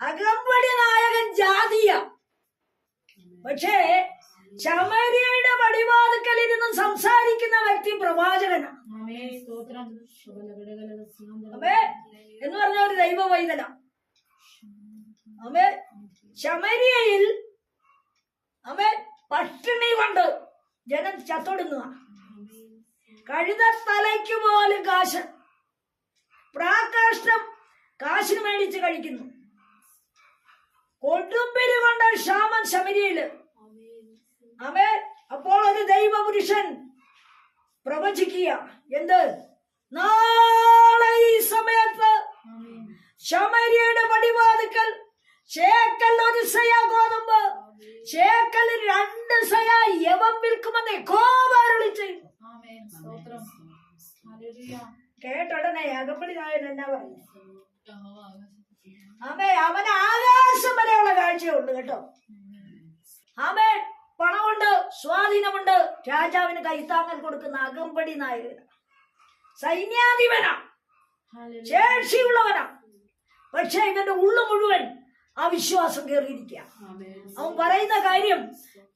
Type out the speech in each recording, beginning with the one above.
അകമ്പടി നായകൻ ജാതിയ. പക്ഷേ ചമരിയുടെ പടിവാതുക്കൽ ഇരുന്ന് സംസാരിക്കുന്ന വ്യക്തി പ്രവാചകനാണ്. എന്ന് പറഞ്ഞ ഒരു ദൈവ വൈദന അമേ ശമരിയയിൽ അമേ പട്ടിണി കൊണ്ട് ജനം ചത്തൊടുങ്ങുക. കഴുത തലയ്ക്ക് പോലും കാശ്. പ്രാകാഷ്ടം കാശിന് മേടിച്ച് കഴിക്കുന്നു. കൊടുമ്പിരി കൊണ്ട് ക്ഷാമം ശബരിയിൽ. അമേ അപ്പോൾ ഒരു ദൈവപുരുഷൻ പ്രവചിക്കുക. എന്ത്? നാളെ ഈ സമയത്ത് ശമരിയുടെ പടിവാതുക്കൽ ചേക്കൽ ഒരു സയ ഗോതമ്പ് ചേക്കൽ രണ്ട് സയ യവം വിൽക്കുമെന്ന് കോപാരളിച്ച് കേട്ടടനെ അകപ്പടി നായൻ എന്നാ പറഞ്ഞു ആമേ അവൻ ആകാശം വരെയുള്ള കാഴ്ചയുണ്ട് കേട്ടോ. ആമേ പണമുണ്ട് സ്വാധീനമുണ്ട്. രാജാവിന് കൈത്താങ്ങൽ കൊടുക്കുന്ന അകമ്പടി നായകന സൈന്യാധിപനാ. ശേഷിയുള്ളവനാ. പക്ഷെ ഇവന്റെ ഉള്ളു മുഴുവൻ അവിശ്വാസം വിശ്വാസം കയറിയിരിക്കുക അവൻ പറയുന്ന കാര്യം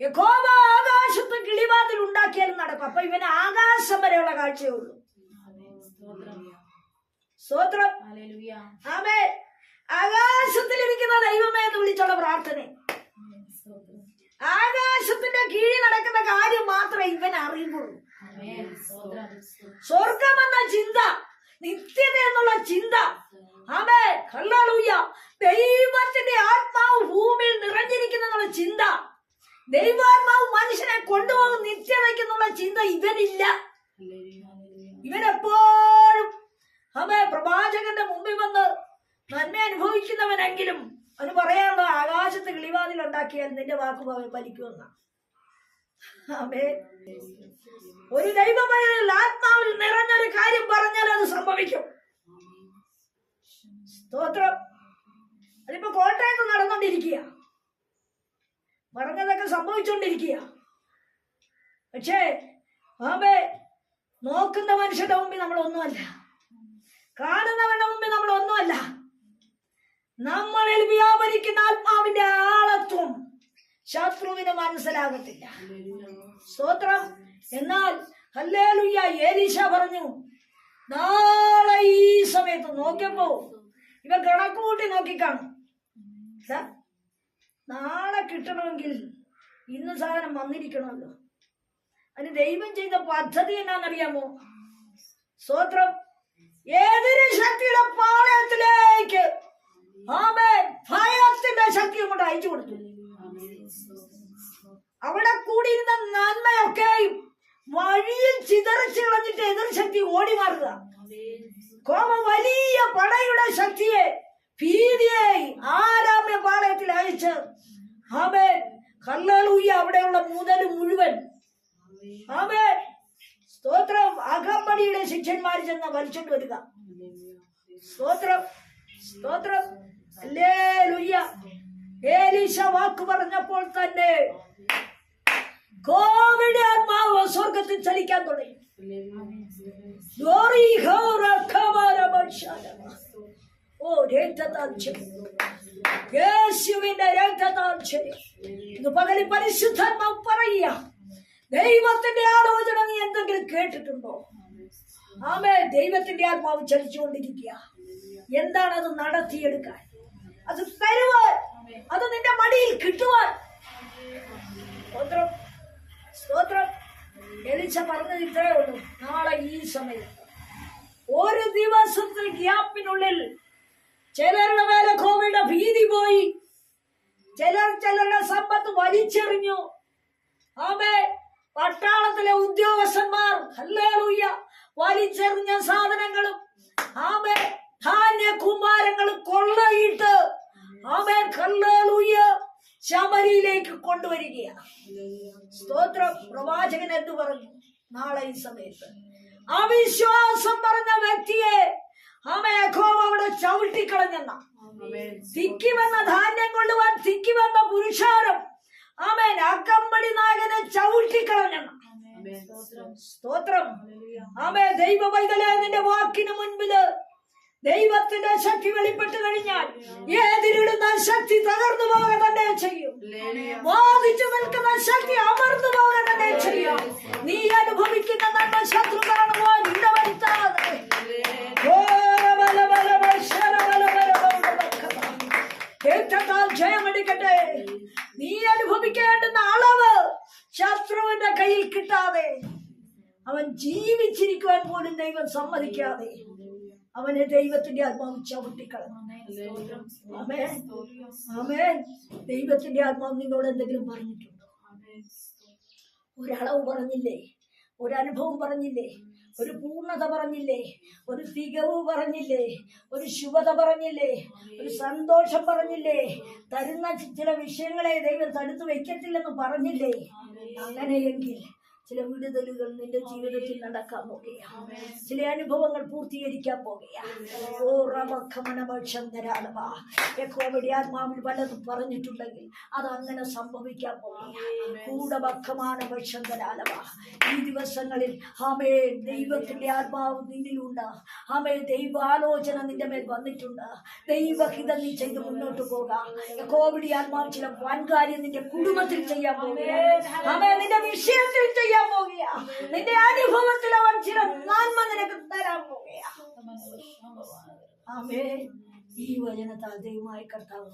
യഹോവ ആകാശത്ത് കിളിവാതിൽ ഉണ്ടാക്കിയാലും നടക്കും. അപ്പൊ ഇവന് ആകാശം വരെയുള്ള കാഴ്ചയേ ഉള്ളൂ. ഹല്ലേലൂയ. ആമേ ആകാശത്തിലിരിക്കുന്ന ദൈവമേ എന്ന് വിളിച്ചുള്ള പ്രാർത്ഥന. ആകാശത്തിന്റെ കീഴിൽ നടക്കുന്ന കാര്യം മാത്രമേ ഇവൻ അറിയുള്ളൂ സ്വർഗം എന്ന ചിന്ത നിത്യത എന്നുള്ള ചിന്ത. ആമേ കള്ളൂയ ദൈവത്തിന്റെ ആത്മാവ് ഭൂമിയിൽ നിറഞ്ഞിരിക്കുന്ന എന്നുള്ള ചിന്ത. ദൈവാത്മാവ് മനുഷ്യനെ കൊണ്ടുപോകും നിത്യതയ്ക്കെന്നുള്ള ചിന്ത ഇവനില്ല. ഇവനെപ്പോഴും ആമേ പ്രവാചകന്റെ മുമ്പിൽ വന്ന് നന്മ അനുഭവിക്കുന്നവനെങ്കിലും അവന് പറയാനുള്ള ആകാശത്ത് കിളിവാതിൽ ഉണ്ടാക്കിയാൽ നിന്റെ വാക്ക് ഫലിക്കുമെന്ന. ആമേ ഒരു ദൈവമയിൽ ആത്മാവിൽ നിറഞ്ഞൊരു കാര്യം പറഞ്ഞാൽ അത് സംഭവിക്കും. സ്തോത്രം. അതിപ്പോ കോട്ടയത്ത് നടന്നുകൊണ്ടിരിക്കുക പറഞ്ഞതൊക്കെ സംഭവിച്ചുകൊണ്ടിരിക്കുക പക്ഷേ ആമേ നോക്കുന്ന മനുഷ്യരുടെ മുമ്പിൽ നമ്മൾ ഒന്നുമല്ല കാണുന്നവരുടെ മുമ്പിൽ നമ്മൾ ഒന്നുമല്ല. നമ്മളിൽ വ്യാപരിക്കുന്ന ആത്മാവിന്റെ ആളത്വം ശത്രുവിന് മനസ്സിലാകത്തില്ല. സ്തോത്രം. എന്നാൽ ഹല്ലേലൂയ ഏലീശ പറഞ്ഞു നാളെ ഈ സമയത്ത് നോക്കിയപ്പോ ഇവ കണക്ക് കൂട്ടി നോക്കിക്കാണും നാളെ കിട്ടണമെങ്കിൽ ഇന്ന് സാധനം വന്നിരിക്കണമല്ലോ. അതിന് ദൈവം ചെയ്ത പദ്ധതി എന്നാണെന്നറിയാമോ? സ്തോത്രം. ഏതൊരു ശക്തിയുടെ പാളയത്തിലേക്ക് ആമേൻ. ഭയത്തിന്റെ ശക്തി കൊണ്ട് അയച്ചു കൊടുത്തു. അവിടെ കൂടിയിരുന്ന നന്മയൊക്കെയും വഴിയിൽ ചിതറിച്ച് കളഞ്ഞിട്ട് എതിർ ശക്തി ഓടി മാറുക. കോപം വലിയ പടയുടെ ശക്തിയെ ഭീതിയെ ആരാമ്യ പാളയത്തിൽ അയച്ച്. ആമേ കല്ലൂയ അവിടെയുള്ള മുതൽ മുഴുവൻ. ആമേ സ്തോത്രം. അകമ്പടിയുടെ ശിഷ്യന്മാർ ചെന്ന് വലിച്ചോണ്ട് വരിക. സ്തോത്രം. സ്തോത്രം. ഏലീശ വാക്ക് പറഞ്ഞപ്പോൾ തന്നെ കോവിഡ് ആത്മാവ് സ്വർഗത്തിൽ ചലിക്കാൻ തുടങ്ങി. ഓ ഇത് പകലിൽ പരിശുദ്ധാത്മാവ് പറയുക. ദൈവത്തിന്റെ ആലോചന നീ എന്തെങ്കിലും കേട്ടിട്ടുണ്ടോ? ആമേ ദൈവത്തിന്റെ ആത്മാവ് ചലിച്ചുകൊണ്ടിരിക്കുക എന്താണ് അത് നടത്തിയെടുക്കാൻ? അത് തരുവാൻ. അത് നിന്റെ മടിയിൽ കിട്ടുവാൻ. സ്തോത്രം. സ്തോത്രം. എലിച്ച പറഞ്ഞത് ഇത്രേ ഉള്ളൂ. നാളെ ഈ സമയത്ത് ഒരു ദിവസത്തിൽ ഗ്യാപ്പിനുള്ളിൽ ചിലരുടെ മേലെ കോവിഡ് ഭീതി പോയി. ചിലർ ചിലരുടെ സമ്പത്ത് വലിച്ചെറിഞ്ഞു. ആമേ പട്ടാളത്തിലെ ഉദ്യോഗസ്ഥന്മാർ ഹല്ലേലൂയ വലിച്ചെറിഞ്ഞ സാധനങ്ങളും ആമേ ധാന്യ കുമാരങ്ങൾ കൊള്ളയിട്ട് ആമേ ഹല്ലേലൂയ ശബരിയിലേക്ക് കൊണ്ടുവരികയാണ്. സ്തോത്രം പ്രവാചകൻ എന്ന് പറഞ്ഞു? നാളെ ഈ സമയത്ത്. അവിശ്വാസം പറഞ്ഞ വ്യക്തിയെ ആമേ അവിടെ ചവിട്ടിക്കളഞ്ഞെന്ന തിക്കി വന്ന ധാന്യം കൊള്ളുവാൻ തിക്കി വന്ന പുരുഷാരം ആമേൻ. അകമ്പടി നായകനെ ചവിട്ടിക്കളഞ്ഞെന്ന സ്തോത്രം. ആമേ ദൈവ പൈതലെ നിന്റെ വാക്കിന് മുൻപിൽ ദൈവത്തിന്റെ ശക്തി വെളിപ്പെട്ട് കഴിഞ്ഞാൽ ഏതിരിടുന്ന ശക്തി തകർന്നു പോവുക തന്നെ ചെയ്യും. വാദിച്ചു നിൽക്കുന്ന ശക്തി അമർന്നു പോവുക തന്നെ ചെയ്യും. നീ കയ്യിൽ കിട്ടാതെ അവൻ ജീവിച്ചിരിക്കുവാൻ പോലും ദൈവം സമ്മതിക്കാതെ അവനെ ദൈവത്തിന്റെ ആത്മാവ് ചവിട്ടിക്കളഞ്ഞു. ദൈവത്തിന്റെ ആത്മാവ് നിന്നോട് എന്തെങ്കിലും പറഞ്ഞിട്ടുണ്ടോ? ഒരളവ് പറഞ്ഞില്ലേ? ഒരനുഭവം പറഞ്ഞില്ലേ? ഒരു പൂർണത പറഞ്ഞില്ലേ? ഒരു തികവ് പറഞ്ഞില്ലേ? ഒരു ശുഭത പറഞ്ഞില്ലേ? ഒരു സന്തോഷം പറഞ്ഞില്ലേ? തരുന്ന ചില വിഷയങ്ങളെ ദൈവം തടുത്തു വെക്കത്തില്ലെന്ന് പറഞ്ഞില്ലേ? അങ്ങനെയെങ്കിൽ ചില വിടുതലുകൾ നിന്റെ ജീവിതത്തിൽ നടക്കാൻ പോകുകയാണ് ചില അനുഭവങ്ങൾ പൂർത്തീകരിക്കാൻ പോകുകയാണ് ഓ റമഖമനമക്ഷന്തരാളവാ യഹോവയുടെ ആത്മാവിൽ പലതും പറഞ്ഞിട്ടുണ്ടെങ്കിൽ അത് അങ്ങനെ സംഭവിക്കാൻ പോകുകയാണ് കൂടമഖമാനമക്ഷന്തരാളവാ ഈ ദിവസങ്ങളിൽ ഹമേ ദൈവത്തിന്റെ ആത്മാവ് നിന്നിലുണ്ട്. ഹമേ ദൈവാലോചന നിന്റെ മേൽ വന്നിട്ടുണ്ട്. ദൈവഹിതം നീ ചെയ്ത് മുന്നോട്ട് പോകാം. കോവിഡ് ആത്മാവ് ചില വൻകാര്യം നിന്റെ കുടുംബത്തിൽ ചെയ്യാൻ പോകുക ഹമേ നിന്റെ ചെയ്യാൻ നിന്റെ അനുഭവത്തിൽ അവൻ ചില നന്മ നിനക്ക് തരാൻ പോവുകയാ ആമേ ഈ വചനത്താൽ ദൈവമായി കർത്താവ്